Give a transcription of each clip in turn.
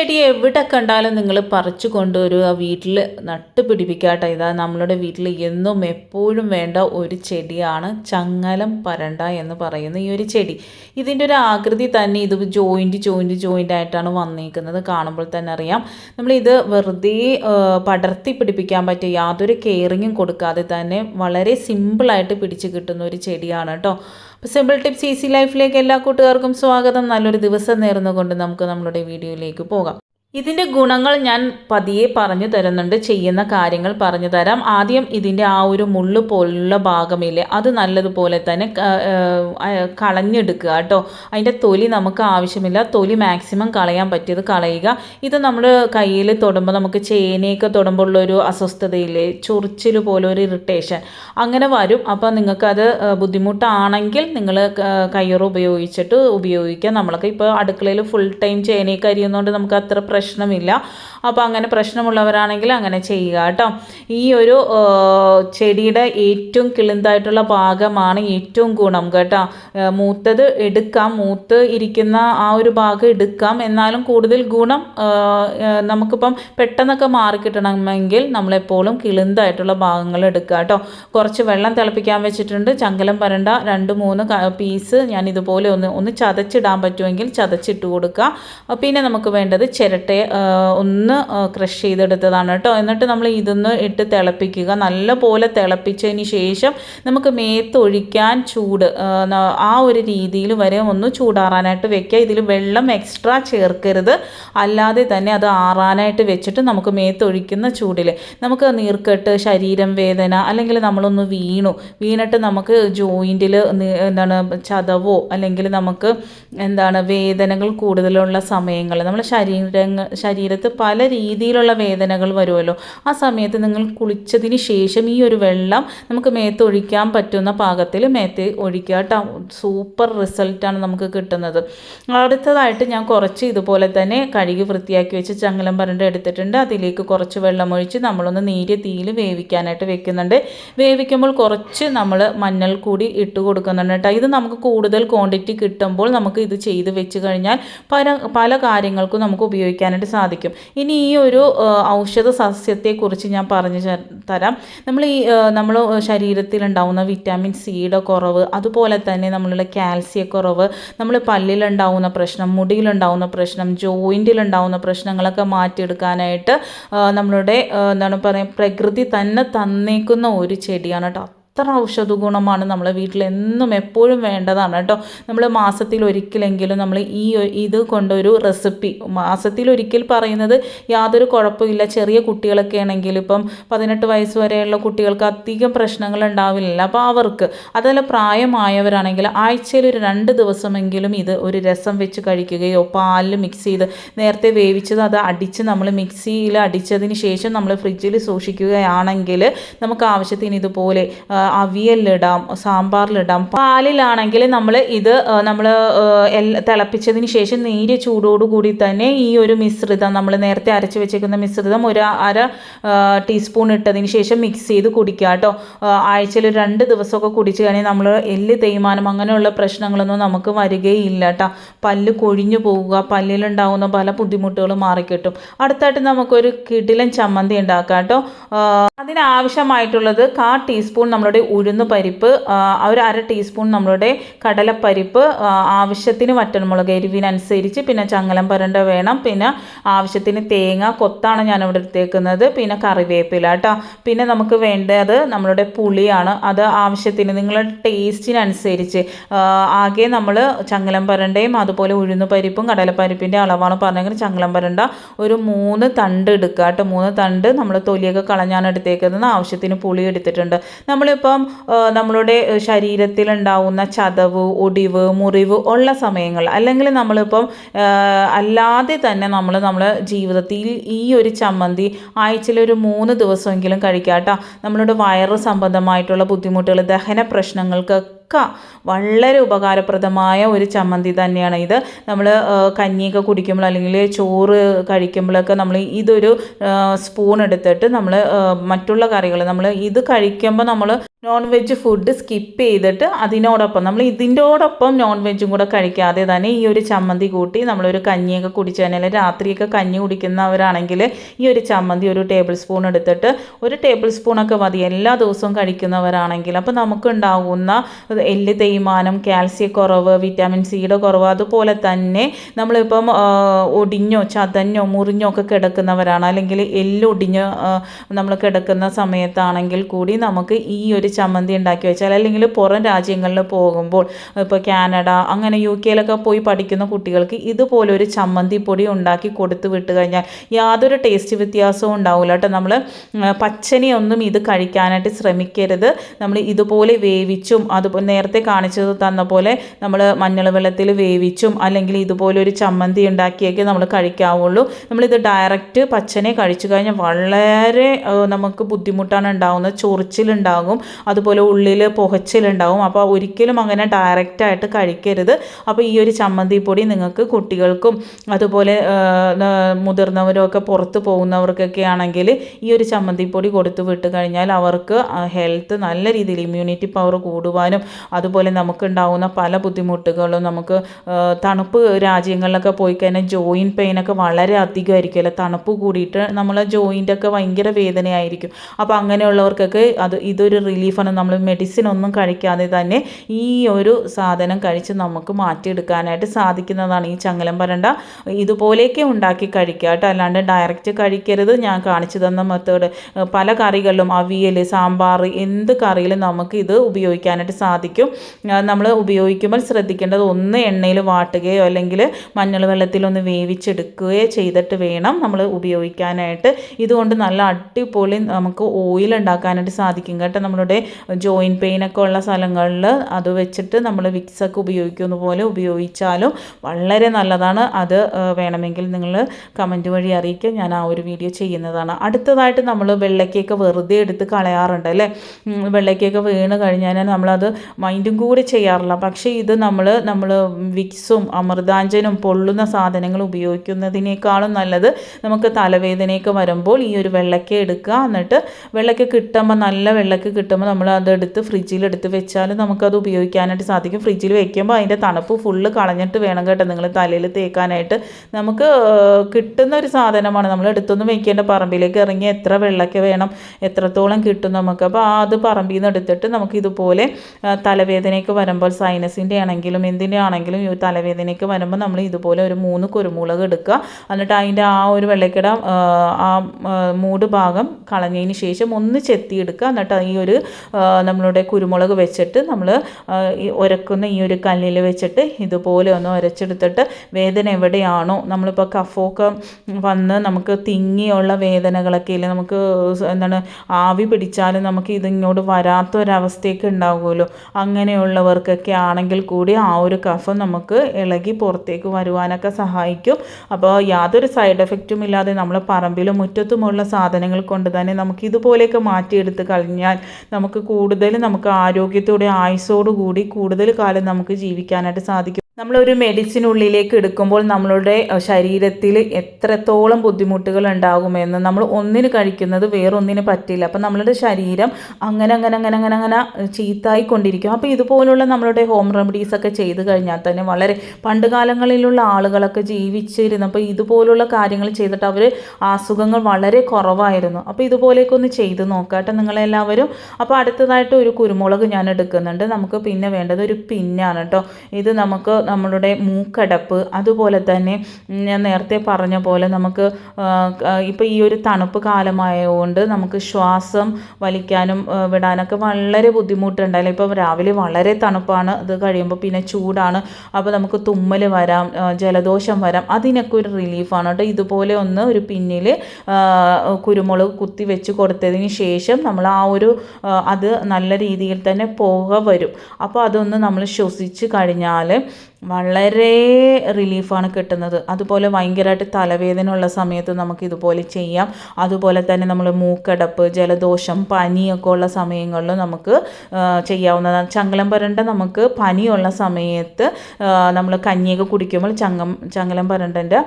ചെടി എവിടെ കണ്ടാലും നിങ്ങൾ പറിച്ചു കൊണ്ടുവരിക വീട്ടിൽ നട്ട് പിടിപ്പിക്കാട്ടെ. ഇതാ നമ്മളുടെ വീട്ടിൽ എന്നും എപ്പോഴും വേണ്ട ഒരു ചെടിയാണ് ചങ്ങലം പരണ്ട എന്ന് പറയുന്ന ഈ ഒരു ചെടി. ഇതിന്റെ ഒരു ആകൃതി തന്നെ ഇത് ജോയിന്റ് ജോയിന്റ് ജോയിന്റ് ആയിട്ടാണ് വന്നിരിക്കുന്നത് കാണുമ്പോൾ തന്നെ അറിയാം. നമ്മളിത് വെറുതെ പടർത്തി പിടിപ്പിക്കാൻ പറ്റിയ യാതൊരു കെയറിങ്ങും കൊടുക്കാതെ തന്നെ വളരെ സിമ്പിളായിട്ട് പിടിച്ച് കിട്ടുന്ന ഒരു ചെടിയാണ് കേട്ടോ. അപ്പോൾ സിമ്പിൾ ടിപ്സ് ഈസി ലൈഫിലേക്ക് എല്ലാ കൂട്ടുകാർക്കും സ്വാഗതം. നല്ലൊരു ദിവസം നേർന്നുകൊണ്ട് നമുക്ക് നമ്മുടെ വീഡിയോയിലേക്ക് പോകാം. ഇതിന്റെ ഗുണങ്ങൾ ഞാൻ പതിയെ പറഞ്ഞു തരുന്നുണ്ട്. ചെയ്യുന്ന കാര്യങ്ങൾ പറഞ്ഞു തരാം. ആദ്യം ഇതിന്റെ ആ ഒരു മുള്ളു പോലുള്ള ഭാഗമില്ലേ അത് നല്ലതുപോലെ തന്നെ കളഞ്ഞെടുക്കുക കേട്ടോ. അതിന്റെ തൊലി നമുക്ക് ആവശ്യമില്ല. തൊലി മാക്സിമം കളയാൻ പറ്റിയത് കളയുക. ഇത് നമ്മൾ കയ്യിൽ തൊടുമ്പോൾ നമുക്ക് ചേനയൊക്കെ തൊടുമ്പോൾ ഉള്ളൊരു അസ്വസ്ഥതയില്ലേ ചൊറിച്ചിൽ പോലെ ഒരു ഇറിറ്റേഷൻ അങ്ങനെ വരും. അപ്പോൾ നിങ്ങൾക്കത് ബുദ്ധിമുട്ടാണെങ്കിൽ നിങ്ങൾ കയ്യൊറ് ഉപയോഗിച്ചിട്ട് ഉപയോഗിക്കുക. നമ്മളൊക്കെ ഇപ്പോൾ അടുക്കളയിൽ ഫുൾ ടൈം ചേനയൊക്കെ അരിയുന്നതുകൊണ്ട് നമുക്ക് അത്ര പ്രശ്നമില്ല. അപ്പോൾ അങ്ങനെ പ്രശ്നമുള്ളവരാണെങ്കിൽ അങ്ങനെ ചെയ്യുക കേട്ടോ. ഈ ഒരു ചെടിയുടെ ഏറ്റവും കിളിന്തായിട്ടുള്ള ഭാഗമാണ് ഏറ്റവും ഗുണം കേട്ടോ. മൂത്തത് എടുക്കാം. മൂത്ത് ഇരിക്കുന്ന ആ ഒരു ഭാഗം എടുക്കാം. എന്നാലും കൂടുതൽ ഗുണം നമുക്കിപ്പം പെട്ടെന്നൊക്കെ മാറിക്കിട്ടണമെങ്കിൽ നമ്മളെപ്പോഴും കിളിന്തായിട്ടുള്ള ഭാഗങ്ങൾ എടുക്കുക കേട്ടോ. കുറച്ച് വെള്ളം തിളപ്പിക്കാൻ വെച്ചിട്ടുണ്ട്. ചങ്കലം പരണ്ട രണ്ട് മൂന്ന് പീസ് ഞാൻ ഇതുപോലെ ഒന്ന് ഒന്ന് ചതച്ചിടാൻ പറ്റുമെങ്കിൽ ചതച്ചിട്ട് കൊടുക്കുക. പിന്നെ നമുക്ക് വേണ്ടത് ചിരട്ട ഒന്ന് ക്രഷ് ചെയ്തെടുത്തതാണ് കേട്ടോ. എന്നിട്ട് നമ്മൾ ഇതൊന്ന് ഇട്ട് തിളപ്പിക്കുക. നല്ല പോലെ തിളപ്പിച്ചതിന് ശേഷം നമുക്ക് മേത്തൊഴിക്കാൻ ചൂട് ആ ഒരു രീതിയിൽ വരെ ഒന്ന് ചൂടാറാനായിട്ട് വെക്കുക. ഇതിൽ വെള്ളം എക്സ്ട്രാ ചേർക്കരുത്. അല്ലാതെ തന്നെ അത് ആറാനായിട്ട് വെച്ചിട്ട് നമുക്ക് മേത്തൊഴിക്കുന്ന ചൂടിൽ നമുക്ക് നീർക്കെട്ട് ശരീരം വേദന അല്ലെങ്കിൽ നമ്മളൊന്ന് വീണു. വീണിട്ട് നമുക്ക് ജോയിന്റിൽ എന്താണ് ചതവോ അല്ലെങ്കിൽ നമുക്ക് എന്താണ് വേദനകൾ കൂടുതലുള്ള സമയങ്ങൾ നമ്മൾ ശരീരത്ത് പല രീതിയിലുള്ള വേദനകൾ വരുമല്ലോ. ആ സമയത്ത് നിങ്ങൾ കുളിച്ചതിന് ശേഷം ഈ ഒരു വെള്ളം നമുക്ക് മേത്ത് ഒഴിക്കാൻ പറ്റുന്ന പാകത്തിൽ മേത്ത് ഒഴിക്കുക. സൂപ്പർ റിസൾട്ടാണ് നമുക്ക് കിട്ടുന്നത്. അടുത്തതായിട്ട് ഞാൻ കുറച്ച് ഇതുപോലെ തന്നെ കഴുകി വൃത്തിയാക്കി വെച്ച് ചങ്ങലം പരണ്ട് എടുത്തിട്ടുണ്ട്. അതിലേക്ക് കുറച്ച് വെള്ളം ഒഴിച്ച് നമ്മളൊന്ന് നീരിയ തീയിൽ വേവിക്കാനായിട്ട് വെക്കുന്നുണ്ട്. വേവിക്കുമ്പോൾ കുറച്ച് നമ്മൾ മഞ്ഞൾ കൂടി ഇട്ട് കൊടുക്കുന്നുണ്ട് കേട്ടോ. ഇത് നമുക്ക് കൂടുതൽ ക്വാണ്ടിറ്റി കിട്ടുമ്പോൾ നമുക്ക് ഇത് ചെയ്ത് വെച്ച് കഴിഞ്ഞാൽ പല പല കാര്യങ്ങൾക്കും നമുക്ക് ഉപയോഗിക്കാനായിട്ട് സാധിക്കും. ഇനി ഈ ഒരു ഔഷധ സസ്യത്തെക്കുറിച്ച് ഞാൻ പറഞ്ഞു തരാം. നമ്മൾ ഈ നമ്മൾ ശരീരത്തിൽ ശരീരത്തിലുണ്ടാവുന്ന വിറ്റാമിൻ സിയുടെ കുറവ് അതുപോലെ തന്നെ നമ്മളുടെ കാൽസ്യക്കുറവ് നമ്മൾ പല്ലിലുണ്ടാവുന്ന പ്രശ്നം മുടിയിലുണ്ടാവുന്ന പ്രശ്നം ജോയിന്റിലുണ്ടാവുന്ന പ്രശ്നങ്ങളൊക്കെ മാറ്റിയെടുക്കാനായിട്ട് നമ്മളുടെ എന്താണ് പറയുക പ്രകൃതി തന്നെ തന്നേക്കുന്ന ഒരു ചെടിയാണ് കേട്ടോ അത്ര ഔഷധ ഗുണമാണ് നമ്മളെ വീട്ടിൽ എന്നും എപ്പോഴും വേണ്ടതാണ് കേട്ടോ. നമ്മൾ മാസത്തിൽ ഒരിക്കലെങ്കിലും നമ്മൾ ഈ ഇത് കൊണ്ടൊരു റെസിപ്പി മാസത്തിൽ ഒരിക്കൽ പറയുന്നത് യാതൊരു കുഴപ്പമില്ല. ചെറിയ കുട്ടികളൊക്കെ ആണെങ്കിൽ ഇപ്പം പതിനെട്ട് വയസ്സ് വരെയുള്ള കുട്ടികൾക്ക് അധികം പ്രശ്നങ്ങൾ ഉണ്ടാവില്ല അപ്പോൾ അവർക്ക് അതല്ല പ്രായമായവരാണെങ്കിൽ ആഴ്ചയിൽ ഒരു രണ്ട് ദിവസമെങ്കിലും ഇത് ഒരു രസം വെച്ച് കഴിക്കുകയോ പാലിൽ മിക്സ് ചെയ്ത് നേരത്തെ വേവിച്ചത് അത് അടിച്ച് നമ്മൾ മിക്സിയിൽ അടിച്ചതിന് ശേഷം നമ്മൾ ഫ്രിഡ്ജിൽ സൂക്ഷിക്കുകയാണെങ്കിൽ നമുക്ക് ആവശ്യത്തിന് ഇതുപോലെ അവിയലിടാം സാമ്പാറിലിടാം. പാലിലാണെങ്കിൽ നമ്മൾ ഇത് നമ്മൾ തിളപ്പിച്ചതിന് ശേഷം നേരിയ ചൂടോടുകൂടി തന്നെ ഈ ഒരു മിശ്രിതം നമ്മൾ നേരത്തെ അരച്ച് വെച്ചേക്കുന്ന മിശ്രിതം ഒരു അര ടീസ്പൂൺ ഇട്ടതിന് ശേഷം മിക്സ് ചെയ്ത് കുടിക്കുക കേട്ടോ. ആഴ്ചയിൽ രണ്ട് ദിവസമൊക്കെ കുടിച്ച് കഴിഞ്ഞാൽ നമ്മൾ എല്ല് തേയ്മാനം അങ്ങനെയുള്ള പ്രശ്നങ്ങളൊന്നും നമുക്ക് വരികയില്ല കേട്ടോ. പല്ല് കൊഴിഞ്ഞു പോവുക പല്ലിലുണ്ടാവുന്ന പല ബുദ്ധിമുട്ടുകളും മാറിക്കിട്ടും. അടുത്തായിട്ട് നമുക്കൊരു കിടിലൻ ചമ്മന്തി ഉണ്ടാക്കാം കേട്ടോ. അതിനാവശ്യമായിട്ടുള്ളത് കാ ടീസ്പൂൺ നമ്മളുടെ ഉഴുന്ന് പരിപ്പ് ഒരു അര ടീസ്പൂൺ നമ്മളുടെ കടലപ്പരിപ്പ് ആവശ്യത്തിന് വറ്റൽമുളക് എരിവിനനുസരിച്ച് പിന്നെ ചങ്ങലം പരണ്ട വേണം. പിന്നെ ആവശ്യത്തിന് തേങ്ങ കൊത്താണ് ഞാൻ ഇവിടെ എടുത്തേക്കുന്നത്. പിന്നെ കറിവേപ്പില കേട്ടോ പിന്നെ നമുക്ക് വേണ്ടത് നമ്മളുടെ പുളിയാണ്. അത് ആവശ്യത്തിന് നിങ്ങളുടെ ടേസ്റ്റിനനുസരിച്ച് ആകെ നമ്മൾ ചങ്ങലം പരണ്ടയും അതുപോലെ ഉഴുന്ന് പരിപ്പും കടലപ്പരിപ്പിന്റെ അളവാണ് പറഞ്ഞെങ്കിൽ ചങ്ങലം പരണ്ട ഒരു മൂന്ന് തണ്ട് എടുക്കുക കേട്ടോ മൂന്ന് തണ്ട് നമ്മൾ തൊലിയൊക്കെ കളഞ്ഞാണ് എടുത്തേക്കുന്നത്. ആവശ്യത്തിന് പുളി എടുത്തിട്ടുണ്ട്. നമ്മളിപ്പം നമ്മളുടെ ശരീരത്തിലുണ്ടാവുന്ന ചതവ് ഒടിവ് മുറിവ് ഉള്ള സമയങ്ങൾ അല്ലെങ്കിൽ നമ്മളിപ്പം അല്ലാതെ തന്നെ നമ്മൾ നമ്മുടെ ജീവിതത്തിൽ ഈ ഒരു ചമ്മന്തി ആഴ്ചയിൽ ഒരു മൂന്ന് ദിവസമെങ്കിലും കഴിക്കാട്ടോ നമ്മളുടെ വയറ് സംബന്ധമായിട്ടുള്ള ബുദ്ധിമുട്ടുകൾ ദഹന പ്രശ്നങ്ങൾക്ക് വളരെ ഉപകാരപ്രദമായ ഒരു ചമ്മന്തി തന്നെയാണ് ഇത്. നമ്മൾ കഞ്ഞിയൊക്കെ കുടിക്കുമ്പോൾ അല്ലെങ്കിൽ ചോറ് കഴിക്കുമ്പോഴൊക്കെ നമ്മൾ ഇതൊരു സ്പൂൺ എടുത്തിട്ട് നമ്മൾ മറ്റുള്ള കറികൾ നമ്മൾ ഇത് കഴിക്കുമ്പോൾ നമ്മൾ നോൺ വെജ് ഫുഡ് സ്കിപ്പ് ചെയ്തിട്ട് അതിനോടൊപ്പം നമ്മൾ ഇതിന്റോടൊപ്പം നോൺ വെജും കൂടെ കഴിക്കാതെ തന്നെ ഈ ഒരു ചമ്മന്തി കൂട്ടി നമ്മളൊരു കഞ്ഞിയൊക്കെ കുടിച്ച് കഴിഞ്ഞാൽ രാത്രിയൊക്കെ കഞ്ഞി കുടിക്കുന്നവരാണെങ്കിൽ ഈ ഒരു ചമ്മന്തി ഒരു ടേബിൾ സ്പൂൺ എടുത്തിട്ട് ഒരു ടേബിൾ സ്പൂണൊക്കെ മതി. എല്ലാ ദിവസവും കഴിക്കുന്നവരാണെങ്കിൽ അപ്പോൾ നമുക്കുണ്ടാകുന്ന എല്ല് തേയ്മാനം കാൽസ്യക്കുറവ് വിറ്റാമിൻ സിയുടെ കുറവ് അതുപോലെ തന്നെ നമ്മളിപ്പം ഒടിഞ്ഞോ ചതഞ്ഞോ മുറിഞ്ഞോ ഒക്കെ കിടക്കുന്നവരാണ്. അല്ലെങ്കിൽ എല്ലൊടിഞ്ഞ് നമ്മൾ കിടക്കുന്ന സമയത്താണെങ്കിൽ കൂടി നമുക്ക് ഈ ഒരു ചമ്മന്തി ഉണ്ടാക്കി വെച്ചാൽ അല്ലെങ്കിൽ പുറം രാജ്യങ്ങളിൽ പോകുമ്പോൾ ഇപ്പോൾ കാനഡ അങ്ങനെ യു കെയിലൊക്കെ പോയി പഠിക്കുന്ന കുട്ടികൾക്ക് ഇതുപോലെ ഒരു ചമ്മന്തി പൊടി ഉണ്ടാക്കി കൊടുത്തു വിട്ട് കഴിഞ്ഞാൽ യാതൊരു ടേസ്റ്റ് വ്യത്യാസവും ഉണ്ടാവില്ല കേട്ടോ. നമ്മൾ പച്ചനെയൊന്നും ഇത് കഴിക്കാനായിട്ട് ശ്രമിക്കരുത്. നമ്മൾ ഇതുപോലെ വേവിച്ചും അതുപോലെ നേരത്തെ കാണിച്ചത് തന്ന പോലെ നമ്മൾ മഞ്ഞൾ വെള്ളത്തിൽ വേവിച്ചും അല്ലെങ്കിൽ ഇതുപോലെ ഒരു ചമ്മന്തി ഉണ്ടാക്കിയൊക്കെ നമ്മൾ കഴിക്കാവുള്ളൂ. നമ്മളിത് ഡയറക്റ്റ് പച്ചനെ കഴിച്ചു കഴിഞ്ഞാൽ വളരെ നമുക്ക് ബുദ്ധിമുട്ടാണ് ഉണ്ടാകുന്നത് ചൊറിച്ചിലുണ്ടാകും. അതുപോലെ ഉള്ളിൽ പുകച്ചിലുണ്ടാവും. അപ്പോൾ ഒരിക്കലും അങ്ങനെ ഡയറക്റ്റായിട്ട് കഴിക്കരുത്. അപ്പോൾ ഈ ഒരു ചമ്മന്തിപ്പൊടി നിങ്ങൾക്ക് കുട്ടികൾക്കും അതുപോലെ മുതിർന്നവരും ഒക്കെ പുറത്ത് പോകുന്നവർക്കൊക്കെ ആണെങ്കിൽ ഈ ഒരു ചമ്മന്തിപ്പൊടി കൊടുത്തു വിട്ട് കഴിഞ്ഞാൽ അവർക്ക് ഹെൽത്ത് നല്ല രീതിയിൽ ഇമ്മ്യൂണിറ്റി പവർ കൂടുവാനും അതുപോലെ നമുക്കുണ്ടാവുന്ന പല ബുദ്ധിമുട്ടുകളും നമുക്ക് തണുപ്പ് രാജ്യങ്ങളിലൊക്കെ പോയി കഴിഞ്ഞാൽ ജോയിന്റ് പെയിനൊക്കെ വളരെ അധികമായിരിക്കുമല്ലോ. തണുപ്പ് കൂടിയിട്ട് നമ്മളെ ജോയിന്റൊക്കെ ഭയങ്കര വേദനയായിരിക്കും. അപ്പോൾ അങ്ങനെയുള്ളവർക്കൊക്കെ അത് ഇതൊരു റിലീഫാണ് നമ്മൾ മെഡിസിൻ ഒന്നും കഴിക്കാതെ തന്നെ ഈ ഒരു സാധനം കഴിച്ച് നമുക്ക് മാറ്റിയെടുക്കാനായിട്ട് സാധിക്കുന്നതാണ്. ഈ ചങ്ങലം പരണ്ട ഇതുപോലെയൊക്കെ ഉണ്ടാക്കി കഴിക്കുക കേട്ടോ. അല്ലാണ്ട് ഡയറക്റ്റ് കഴിക്കരുത്. ഞാൻ കാണിച്ചു തന്ന മെത്തേഡ് പല കറികളിലും അവിയൽ സാമ്പാർ എന്ത് കറിയിലും നമുക്ക് ഇത് ഉപയോഗിക്കാനായിട്ട് സാധിക്കും. നമ്മൾ ഉപയോഗിക്കുമ്പോൾ ശ്രദ്ധിക്കേണ്ടത് ഒന്ന് എണ്ണയിൽ വാട്ടുകയോ അല്ലെങ്കിൽ മഞ്ഞൾ വെള്ളത്തിലൊന്ന് വേവിച്ചെടുക്കുകയോ ചെയ്തിട്ട് വേണം നമ്മൾ ഉപയോഗിക്കാനായിട്ട്. ഇതുകൊണ്ട് നല്ല അടിപൊളി നമുക്ക് ഓയിൽ ഉണ്ടാക്കാനായിട്ട് സാധിക്കും കേട്ടോ. നമ്മളുടെ ജോയിന്റ് പെയിനൊക്കെ ഉള്ള സ്ഥലങ്ങളിൽ അത് വെച്ചിട്ട് നമ്മൾ വിക്സൊക്കെ ഉപയോഗിക്കുന്ന പോലെ ഉപയോഗിച്ചാലും വളരെ നല്ലതാണ്. അത് വേണമെങ്കിൽ നിങ്ങൾ കമന്റ് വഴി അറിയിക്കുക. ഞാൻ ആ ഒരു വീഡിയോ ചെയ്യുന്നതാണ്. അടുത്തതായിട്ട് നമ്മൾ വെള്ളയ്ക്കൊക്കെ വെറുതെ എടുത്ത് കളയാറുണ്ട് അല്ലേ? വെള്ളയ്ക്കൊക്കെ വീണ് കഴിഞ്ഞാൽ നമ്മളത് മൈൻഡും കൂടി ചെയ്യാറില്ല. പക്ഷേ ഇത് നമ്മൾ നമ്മൾ വിക്സും അമൃതാഞ്ജനും പൊള്ളുന്ന സാധനങ്ങൾ ഉപയോഗിക്കുന്നതിനേക്കാളും നല്ലത് നമുക്ക് തലവേദനയൊക്കെ വരുമ്പോൾ ഈ ഒരു വെള്ളയ്ക്ക എടുക്കുക. എന്നിട്ട് വെള്ളയ്ക്ക കിട്ടുമ്പോൾ നല്ല വെള്ളയ്ക്ക കിട്ടുമ്പോൾ നമ്മൾ അതെടുത്ത് ഫ്രിഡ്ജിലെടുത്ത് വെച്ചാൽ നമുക്കത് ഉപയോഗിക്കാനായിട്ട് സാധിക്കും. ഫ്രിഡ്ജിൽ വെക്കുമ്പോൾ അതിന്റെ തണുപ്പ് ഫുള്ള് കളഞ്ഞിട്ട് വേണം കേട്ടോ നിങ്ങൾ തലയിൽ തേക്കാനായിട്ട്. നമുക്ക് കിട്ടുന്ന ഒരു സാധനമാണ് നമ്മൾ എടുത്തൊന്നും വെക്കേണ്ട. പറമ്പിലേക്ക് ഇറങ്ങി എത്ര വെള്ളമൊക്കെ വേണം എത്രത്തോളം കിട്ടും നമുക്ക്. അപ്പോൾ അത് പറമ്പിൽ നിന്ന് എടുത്തിട്ട് നമുക്ക് ഇതുപോലെ തലവേദനയൊക്കെ വരുമ്പോൾ സൈനസിന്റെ ആണെങ്കിലും എന്തിന്റെ ആണെങ്കിലും ഈ തലവേദനയൊക്കെ വരുമ്പോൾ നമ്മൾ ഇതുപോലെ ഒരു മൂന്ന് കുരുമുളക് എടുക്കുക. എന്നിട്ട് അതിന്റെ ആ ഒരു വെള്ളക്കിട ആ മൂട് ഭാഗം കളഞ്ഞതിന് ശേഷം ഒന്ന് ചെത്തിയെടുക്കുക എന്നിട്ട് ഈ ഒരു നമ്മളുടെ കുരുമുളക് വെച്ചിട്ട് നമ്മൾ ഉരക്കുന്ന ഈ ഒരു കല്ലിൽ വെച്ചിട്ട് ഇതുപോലെ ഒന്ന് ഉരച്ചെടുത്തിട്ട് വേദന എവിടെയാണോ നമ്മളിപ്പോൾ കഫൊക്കെ വന്ന് നമുക്ക് തിങ്ങിയുള്ള വേദനകളൊക്കെ ഇല്ലേ നമുക്ക് എന്താണ് ആവി പിടിച്ചാലും നമുക്ക് ഇതിങ്ങോട്ട് വരാത്തൊരവസ്ഥയൊക്കെ ഉണ്ടാകുമല്ലോ അങ്ങനെയുള്ളവർക്കൊക്കെ ആണെങ്കിൽ കൂടി ആ ഒരു കഫം നമുക്ക് ഇളകി പുറത്തേക്ക് വരുവാനൊക്കെ സഹായിക്കും. അപ്പോൾ യാതൊരു സൈഡ് എഫക്റ്റും ഇല്ലാതെ നമ്മൾ പറമ്പിലും മുറ്റത്തുമുള്ള സാധനങ്ങൾ കൊണ്ട് തന്നെ നമുക്ക് ഇതുപോലെയൊക്കെ മാറ്റിയെടുത്ത് കഴിഞ്ഞാൽ നമുക്ക് കൂടുതൽ നമുക്ക് ആരോഗ്യത്തോടെ ആയുസ്സോടു കൂടി കൂടുതൽ കാലം നമുക്ക് ജീവിക്കാനായിട്ട് സാധിക്കും. നമ്മളൊരു മെഡിസിൻ ഉള്ളിലേക്ക് എടുക്കുമ്പോൾ നമ്മളുടെ ശരീരത്തിൽ എത്രത്തോളം ബുദ്ധിമുട്ടുകൾ ഉണ്ടാകുമെന്ന് നമ്മൾ ഒന്നിന് കഴിക്കുന്നത് വേറൊന്നിന് പറ്റില്ല. അപ്പം നമ്മളുടെ ശരീരം അങ്ങനെ അങ്ങനെ അങ്ങനെ അങ്ങനെ അങ്ങനെ ചീത്തായിക്കൊണ്ടിരിക്കും. അപ്പോൾ ഇതുപോലുള്ള നമ്മളുടെ ഹോം റെമഡീസ് ഒക്കെ ചെയ്ത് കഴിഞ്ഞാൽ തന്നെ വളരെ പണ്ട് കാലങ്ങളിലുള്ള ആളുകളൊക്കെ ജീവിച്ചിരുന്നപ്പോൾ ഇതുപോലുള്ള കാര്യങ്ങൾ ചെയ്തിട്ട് അവർ അസുഖങ്ങൾ വളരെ കുറവായിരുന്നു. അപ്പോൾ ഇതുപോലെയൊക്കെ ഒന്ന് ചെയ്ത് നോക്കാട്ടെ നിങ്ങളെല്ലാവരും. അപ്പോൾ അടുത്തതായിട്ട് ഒരു കുരുമുളക് ഞാൻ എടുക്കുന്നുണ്ട്. നമുക്ക് പിന്നെ വേണ്ടത് ഒരു പിന്നാണ് കേട്ടോ. ഇത് നമുക്ക് നമ്മളുടെ മൂക്കടപ്പ് അതുപോലെ തന്നെ ഞാൻ നേരത്തെ പറഞ്ഞ പോലെ നമുക്ക് ഇപ്പോൾ ഈ ഒരു തണുപ്പ് കാലമായതുകൊണ്ട് നമുക്ക് ശ്വാസം വലിക്കാനും വിടാനൊക്കെ വളരെ ബുദ്ധിമുട്ടുണ്ടല്ലോ ഇപ്പം രാവിലെ വളരെ തണുപ്പാണ് അത് കഴിയുമ്പോൾ പിന്നെ ചൂടാണ്. അപ്പോൾ നമുക്ക് തുമ്മൽ വരാം ജലദോഷം വരാം അതിനൊക്കെ ഒരു റിലീഫാണ് കേട്ടോ. ഇതുപോലെ ഒന്ന് ഒരു പിന്നിൽ കുരുമുളക് കുത്തി വെച്ച് കൊടുത്തതിന് ശേഷം നമ്മൾ ആ ഒരു അത് നല്ല രീതിയിൽ തന്നെ പോക വരും. അപ്പോൾ അതൊന്ന് നമ്മൾ ശ്വസിച്ച് കഴിഞ്ഞാൽ വളരെ റിലീഫാണ് കിട്ടുന്നത്. അതുപോലെ ഭയങ്കരമായിട്ട് തലവേദന ഉള്ള സമയത്ത് നമുക്ക് ഇതുപോലെ ചെയ്യാം. അതുപോലെ തന്നെ നമ്മൾ മൂക്കടപ്പ് ജലദോഷം പനിയൊക്കെ ഉള്ള സമയങ്ങളിലും നമുക്ക് ചെയ്യാവുന്നതാണ്. ചങ്ങലം പരണ്ട നമുക്ക് പനിയുള്ള സമയത്ത് നമ്മൾ കഞ്ഞിയൊക്കെ കുടിക്കുമ്പോൾ ചങ്ങം ചങ്ങലം പരണ്ടന്റെ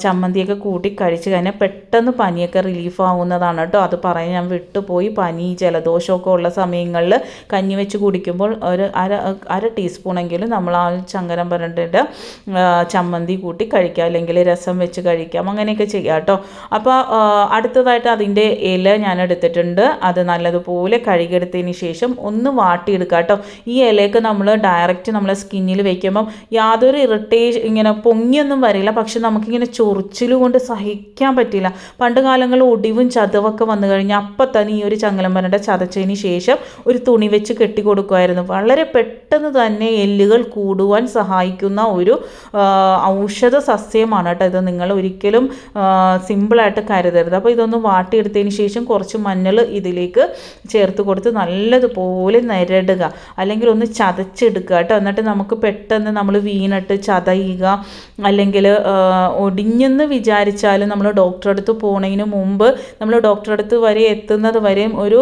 ചമ്മന്തിയൊക്കെ കൂട്ടി കഴിച്ച് കഴിഞ്ഞാൽ പെട്ടെന്ന് പനിയൊക്കെ റിലീഫ് ആവുന്നതാണ് കേട്ടോ അത് പറയാൻ ഞാൻ വിട്ടുപോയി. പനി ജലദോഷമൊക്കെ ഉള്ള സമയങ്ങളിൽ കഞ്ഞി വെച്ച് കുടിക്കുമ്പോൾ ഒരു അര അര ടീസ്പൂണെങ്കിലും നമ്മൾ ആ ചങ്ങലം പരണ്ടന്റെ ചമ്മന്തി കൂട്ടി കഴിക്കാം അല്ലെങ്കിൽ രസം വെച്ച് കഴിക്കാം അങ്ങനെയൊക്കെ ചെയ്യാം കേട്ടോ. അപ്പോൾ അടുത്തതായിട്ട് അതിന്റെ ഇല ഞാൻ എടുത്തിട്ടുണ്ട്. അത് നല്ലതുപോലെ കഴുകിയെടുത്തതിന് ശേഷം ഒന്ന് വാട്ടിയെടുക്കുക കേട്ടോ. ഈ ഇലയൊക്കെ നമ്മൾ ഡയറക്റ്റ് നമ്മളെ സ്കിന്നിൽ വെക്കുമ്പം യാതൊരു ഇറിറ്റേഷൻ ഇങ്ങനെ പൊങ്ങിയൊന്നും വരില്ല. പക്ഷെ നമുക്കിങ്ങനെ ചൊറിച്ചിലുകൊണ്ട് സഹിക്കാൻ പറ്റില്ല. പണ്ട് കാലങ്ങളിൽ ഒടിവും ചതവൊക്കെ വന്നു കഴിഞ്ഞാൽ അപ്പം തന്നെ ഈ ഒരു ചങ്ങലമ്പരന്റെ ചതച്ചതിന് ശേഷം ഒരു തുണി വെച്ച് കെട്ടി കൊടുക്കുമായിരുന്നു വളരെ പെട്ടെന്ന് തന്നെ എല്ലുകൾ കൂടുവാൻ സഹായിക്കുന്ന ഒരു ഔഷധ സസ്യമാണ് കേട്ടോ ഇത്. നിങ്ങൾ ഒരിക്കലും സിമ്പിളായിട്ട് കരുതരുത്. അപ്പോൾ ഇതൊന്ന് വാട്ടിയെടുത്തതിന് ശേഷം കുറച്ച് മഞ്ഞൾ ഇതിലേക്ക് ചേർത്ത് കൊടുത്ത് നല്ലതുപോലെ നിരടുക. അല്ലെങ്കിൽ ഒന്ന് ചതച്ചെടുക്കുക കേട്ടോ. എന്നിട്ട് നമുക്ക് പെട്ടെന്ന് നമ്മൾ വീണിട്ട് ചതയുക. അല്ലെങ്കിൽ ഒടിഞ്ഞെന്ന് വിചാരിച്ചാലും നമ്മൾ ഡോക്ടറെ അടുത്ത് പോണതിന് മുമ്പ് നമ്മൾ ഡോക്ടറെ അടുത്ത് വരെ എത്തുന്നത് വരെയും ഒരു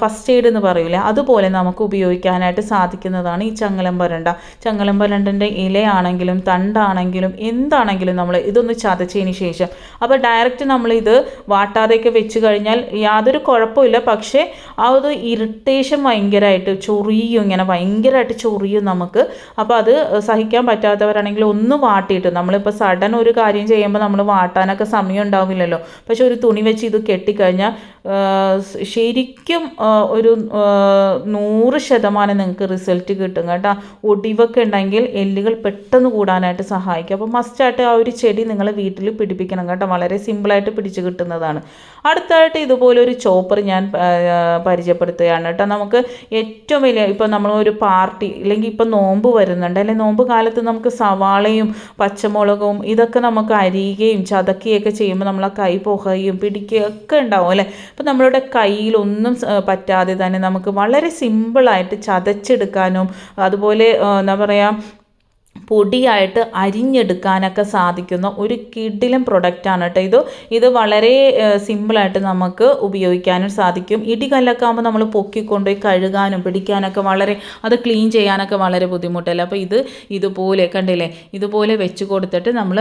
ഫസ്റ്റ് എയ്ഡ് എന്ന് പറയൂലേ? അതുപോലെ നമുക്ക് ഉപയോഗിക്കാനായിട്ട് സാധിക്കുന്നതാണ് ഈ ചങ്ങലം പരണ്ട ചങ്ങലം പരണ്ടന്റെ ഇലയാണെങ്കിലും തണ്ടാണെങ്കിലും എന്താണെങ്കിലും നമ്മൾ ഇതൊന്ന് ചതച്ചതിന് ശേഷം. അപ്പോൾ ഡയറക്റ്റ് നമ്മൾ ഇത് വാട്ടാതെയൊക്കെ വെച്ച് കഴിഞ്ഞാൽ യാതൊരു കുഴപ്പമില്ല. പക്ഷേ ആ ഒരു ഇറിറ്റേഷൻ ഭയങ്കരമായിട്ട് ചൊറിയും ഇങ്ങനെ ഭയങ്കരമായിട്ട് ചൊറിയും നമുക്ക്. അപ്പോൾ അത് സഹിക്കാൻ പറ്റാത്തവരാണെങ്കിൽ ഒന്ന് വാട്ടിയിട്ട് നമ്മളിപ്പോൾ സഡൻ ഒരു കാര്യം ചെയ്യുമ്പോൾ നമ്മൾ വാട്ടാനൊക്കെ സമയം ഉണ്ടാവില്ലല്ലോ. പക്ഷെ ഒരു തുണി വെച്ച് ഇത് കെട്ടിക്കഴിഞ്ഞാൽ ശരിക്കും ഒരു നൂറ് ശതമാനം നിങ്ങൾക്ക് റിസൾട്ട് കിട്ടും കേട്ടോ. ഒടിവൊക്കെ ഉണ്ടെങ്കിൽ എല്ലുകൾ പെട്ടെന്ന് കൂടാനായിട്ട് സഹായിക്കും. അപ്പോൾ മസ്റ്റായിട്ട് ആ ഒരു ചെടി നിങ്ങൾ വീട്ടിൽ പിടിപ്പിക്കണം കേട്ടോ. വളരെ സിമ്പിളായിട്ട് പിടിച്ച് കിട്ടുന്നതാണ്. അടുത്തായിട്ട് ഇതുപോലൊരു ചോപ്പർ ഞാൻ പരിചയപ്പെടുത്തുകയാണ് കേട്ടോ. നമുക്ക് ഏറ്റവും വലിയ ഇപ്പോൾ നമ്മൾ ഒരു പാർട്ടി അല്ലെങ്കിൽ ഇപ്പോൾ നോമ്പ് വരുന്നുണ്ട്. അല്ലെങ്കിൽ നോമ്പ് കാലത്ത് നമുക്ക് സവാളയും പച്ചമുളകും ഇതൊക്കെ നമുക്ക് അരിയുകയും ചതക്കുകയൊക്കെ ചെയ്യുമ്പോൾ നമ്മളെ കൈ പുകയും പിടിക്കുകയൊക്കെ ഉണ്ടാവും അല്ലേ? അപ്പോൾ നമ്മളുടെ കയ്യിലൊന്നും പറ്റാതെ തന്നെ നമുക്ക് വളരെ സിമ്പിളായിട്ട് ചതച്ചെടുക്കാനും അതുപോലെ എന്താ പറയുക പൊടിയായിട്ട് അരിഞ്ഞെടുക്കാനൊക്കെ സാധിക്കുന്ന ഒരു കിഡിലും പ്രൊഡക്റ്റാണ് കേട്ടോ ഇത്. ഇത് വളരെ സിമ്പിളായിട്ട് നമുക്ക് ഉപയോഗിക്കാനും സാധിക്കും. ഇടികല്ലൊക്കെ ആകുമ്പോൾ നമ്മൾ പൊക്കിക്കൊണ്ടുപോയി കഴുകാനും പിടിക്കാനൊക്കെ വളരെ അത് ക്ലീൻ ചെയ്യാനൊക്കെ വളരെ ബുദ്ധിമുട്ടല്ലേ? അപ്പോൾ ഇത് ഇതുപോലെ കണ്ടില്ലേ? ഇതുപോലെ വെച്ച് കൊടുത്തിട്ട് നമ്മൾ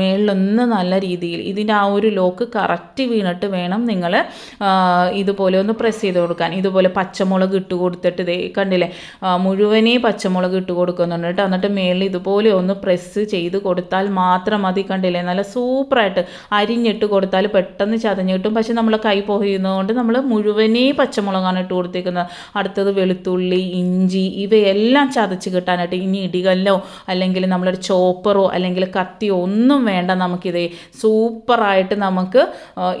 മേളിലൊന്ന് നല്ല രീതിയിൽ ഇതിന്റെ ആ ഒരു ലോക്ക് കറക്റ്റ് വീണിട്ട് വേണം നിങ്ങൾ ഇതുപോലെ ഒന്ന് പ്രസ് ചെയ്ത് കൊടുക്കാൻ. ഇതുപോലെ പച്ചമുളക് ഇട്ട് കൊടുത്തിട്ട് ഇതേ കണ്ടില്ലേ? മുഴുവനേ പച്ചമുളക് ഇട്ട് കൊടുക്കുന്നുണ്ട് കേട്ടോ എന്നിട്ട് മേളിൽ ഇതുപോലെ ഒന്ന് പ്രസ് ചെയ്ത് കൊടുത്താൽ മാത്രം മതി കണ്ടില്ലേ? നല്ല സൂപ്പറായിട്ട് അരിഞ്ഞിട്ട് കൊടുത്താൽ പെട്ടെന്ന് ചതഞ്ഞ് കിട്ടും. പക്ഷെ നമ്മൾ കൈ പൊഹയുന്നതുകൊണ്ട് നമ്മൾ മുഴുവനേ പച്ചമുളകാണ് ഇട്ട് കൊടുത്തേക്കുന്നത്. അടുത്തത് വെളുത്തുള്ളി ഇഞ്ചി ഇവയെല്ലാം ചതച്ച് കിട്ടാനായിട്ട് ഇനി ഇടികല്ലോ അല്ലെങ്കിൽ നമ്മളൊരു ചോപ്പറോ അല്ലെങ്കിൽ കത്തിയോ ഒന്നും വേണ്ട നമുക്കിത് സൂപ്പറായിട്ട് നമുക്ക്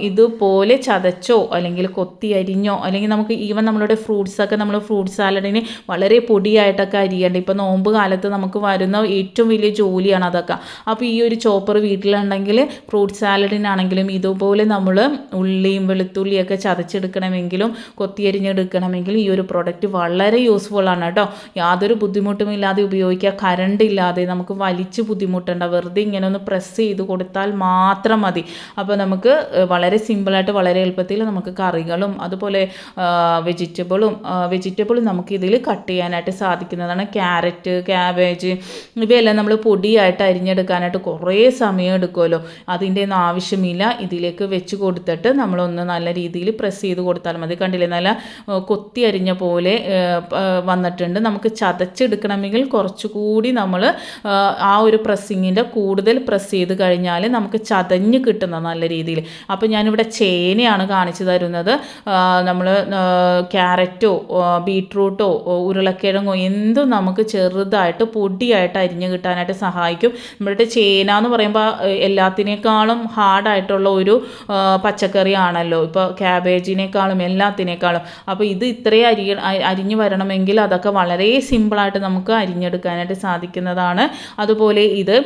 ഇതുപോലെ ചതച്ചോ അല്ലെങ്കിൽ കൊത്തി അരിഞ്ഞോ അല്ലെങ്കിൽ നമുക്ക് ഈവൻ നമ്മളുടെ ഫ്രൂട്ട്സൊക്കെ നമ്മൾ ഫ്രൂട്ട് സാലഡിന് വളരെ പൊടിയായിട്ടൊക്കെ അരിയേണ്ട. ഇപ്പോൾ നോമ്പ് കാലത്ത് നമുക്ക് വരുന്ന ഏറ്റവും വലിയ ജോലിയാണ് അതൊക്കെ. അപ്പോൾ ഈ ഒരു ചോപ്പർ വീട്ടിലുണ്ടെങ്കിൽ ഫ്രൂട്ട് സാലഡിനാണെങ്കിലും ഇതുപോലെ നമ്മൾ ഉള്ളിയും വെളുത്തുള്ളിയൊക്കെ ചതച്ചെടുക്കണമെങ്കിലും കൊത്തിയരിഞ്ഞെടുക്കണമെങ്കിലും ഈ ഒരു പ്രോഡക്റ്റ് വളരെ യൂസ്ഫുൾ ആണ് കേട്ടോ. യാതൊരു ബുദ്ധിമുട്ടും ഇല്ലാതെ ഉപയോഗിക്കുക. കറണ്ട് ഇല്ലാതെ നമുക്ക് വലിച്ച് ബുദ്ധിമുട്ടണ്ട. വെറുതെ ഇങ്ങനെ ഒന്ന് പ്രസ് ചെയ്ത് കൊടുത്താൽ മാത്രം മതി. അപ്പോൾ നമുക്ക് വളരെ സിമ്പിളായിട്ട് വളരെ എളുപ്പത്തിൽ നമുക്ക് കറികളും അതുപോലെ വെജിറ്റബിളും വെജിറ്റബിളും നമുക്ക് ഇതിൽ കട്ട് ചെയ്യാനായിട്ട് സാധിക്കുന്നതാണ്. ക്യാരറ്റ് ക്യാബേജ് ഇവയെല്ലാം നമ്മൾ പൊടിയായിട്ട് അരിഞ്ഞെടുക്കാനായിട്ട് കുറേ സമയം എടുക്കുമല്ലോ. അതിന്റെ ഒന്നും ആവശ്യമില്ല. ഇതിലേക്ക് വെച്ച് കൊടുത്തിട്ട് നമ്മളൊന്ന് നല്ല രീതിയിൽ പ്രസ് ചെയ്ത് കൊടുത്താൽ മതി. കണ്ടില്ലേ? നല്ല കൊത്തി അരിഞ്ഞ പോലെ വന്നിട്ടുണ്ട്. നമുക്ക് ചതച്ചെടുക്കണമെങ്കിൽ കുറച്ചുകൂടി നമ്മൾ ആ ഒരു പ്രസ്സിങ്ങിന്റെ കൂടുതൽ പ്രസ് ചെയ്ത് കഴിഞ്ഞാൽ നമുക്ക് ചതഞ്ഞ് കിട്ടുന്ന നല്ല രീതിയിൽ. അപ്പോൾ ഞാനിവിടെ ചേനയാണ് കാണിച്ചു തരുന്നത്. നമ്മൾ ക്യാരറ്റോ ബീട്രൂട്ടോ ഉരുളക്കിഴങ്ങോ എന്തും നമുക്ക് ചെറുതായിട്ട് പൊടിയായിട്ട് അരിഞ്ഞ് കിട്ടാനായിട്ട് സഹായിക്കും. നമ്മുടെ ചേന എന്ന് പറയുമ്പോൾ എല്ലാത്തിനേക്കാളും ഹാർഡായിട്ടുള്ള ഒരു പച്ചക്കറി ആണല്ലോ ഇപ്പോൾ ക്യാബേജിനേക്കാളും എല്ലാത്തിനേക്കാളും. അപ്പോൾ ഇത് ഇത്രയും അരി അരിഞ്ഞ് വരണമെങ്കിൽ അതൊക്കെ വളരെ സിമ്പിളായിട്ട് നമുക്ക് അരിഞ്ഞെടുക്കാനായിട്ട് സാധിക്കുന്നതാണ്. അതുപോലെ ഇത്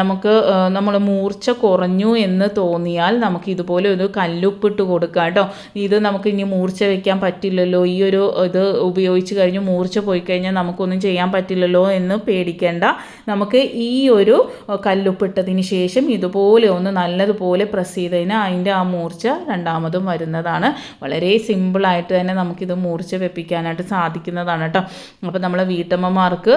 നമുക്ക് നമ്മൾ മൂർച്ച കുറഞ്ഞു എന്ന് തോന്നിയാൽ നമുക്ക് ഇതുപോലെ ഒരു കല്ലുപ്പിട്ട് കൊടുക്കാം കേട്ടോ. ഇത് നമുക്ക് ഇനി മൂർച്ച വെക്കാൻ പറ്റില്ലല്ലോ. ഈ ഒരു ഇത് ഉപയോഗിച്ച് കഴിഞ്ഞ് മൂർച്ച പോയി കഴിഞ്ഞാൽ നമുക്കൊന്നും ചെയ്യാൻ പറ്റില്ലല്ലോ എന്ന് പേടി പേടിക്കേണ്ട. നമുക്ക് ഈ ഒരു കല്ലുപ്പിട്ടതിന് ശേഷം ഇതുപോലെ ഒന്ന് നല്ലതുപോലെ പ്രസ് ചെയ്ത് കഴിഞ്ഞാൽ അതിന്റെ ആ മൂർച്ച രണ്ടാമതും വരുന്നതാണ്. വളരെ സിമ്പിളായിട്ട് തന്നെ നമുക്കിത് മൂർച്ച വെപ്പിക്കാനായിട്ട് സാധിക്കുന്നതാണ് കേട്ടോ. അപ്പോൾ നമ്മളെ വീട്ടമ്മമാർക്ക്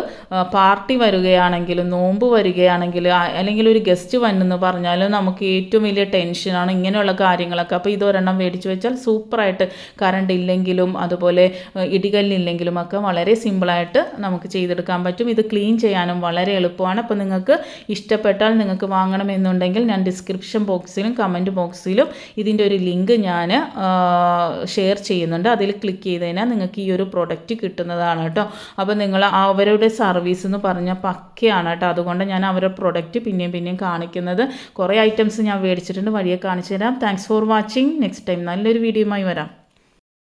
പാർട്ടി വരികയാണെങ്കിലും നോമ്പ് വരികയാണെങ്കിൽ അല്ലെങ്കിൽ ഒരു ഗസ്റ്റ് വന്നെന്ന് പറഞ്ഞാൽ നമുക്ക് ഏറ്റവും വലിയ ടെൻഷനാണ് ഇങ്ങനെയുള്ള കാര്യങ്ങളൊക്കെ. അപ്പോൾ ഇതൊരെണ്ണം മേടിച്ച് വെച്ചാൽ സൂപ്പറായിട്ട് കറണ്ട് ഇല്ലെങ്കിലും അതുപോലെ ഇടികല്ലില്ലെങ്കിലും ഒക്കെ വളരെ സിമ്പിളായിട്ട് നമുക്ക് ചെയ്തെടുക്കാൻ പറ്റും. ഇത് ക്ലീൻ ചെയ്യാനും വളരെ എളുപ്പമാണ്. അപ്പോൾ നിങ്ങൾക്ക് ഇഷ്ടപ്പെട്ടാൽ നിങ്ങൾക്ക് വാങ്ങണമെന്നുണ്ടെങ്കിൽ ഞാൻ ഡിസ്ക്രിപ്ഷൻ ബോക്സിലും കമന്റ് ബോക്സിലും ഇതിന്റെ ഒരു ലിങ്ക് ഞാൻ ഷെയർ ചെയ്യുന്നുണ്ട്. അതിൽ ക്ലിക്ക് ചെയ്ത് കഴിഞ്ഞാൽ നിങ്ങൾക്ക് ഈ ഒരു പ്രൊഡക്റ്റ് കിട്ടുന്നതാണ് കേട്ടോ. അപ്പോൾ നിങ്ങൾ അവരുടെ സർവീസ് എന്ന് പറഞ്ഞാൽ പക്കയാണ് കേട്ടോ. അതുകൊണ്ട് ഞാൻ അവരുടെ പ്രൊഡക്റ്റ് പിന്നെയും പിന്നെയും കാണിക്കുന്നത്. കുറേ ഐറ്റംസ് ഞാൻ മേടിച്ചിട്ടുണ്ട്. വഴിയെ കാണിച്ചു തരാം. Thanks for watching next time നല്ലൊരു വീഡിയോയുമായി വരാം.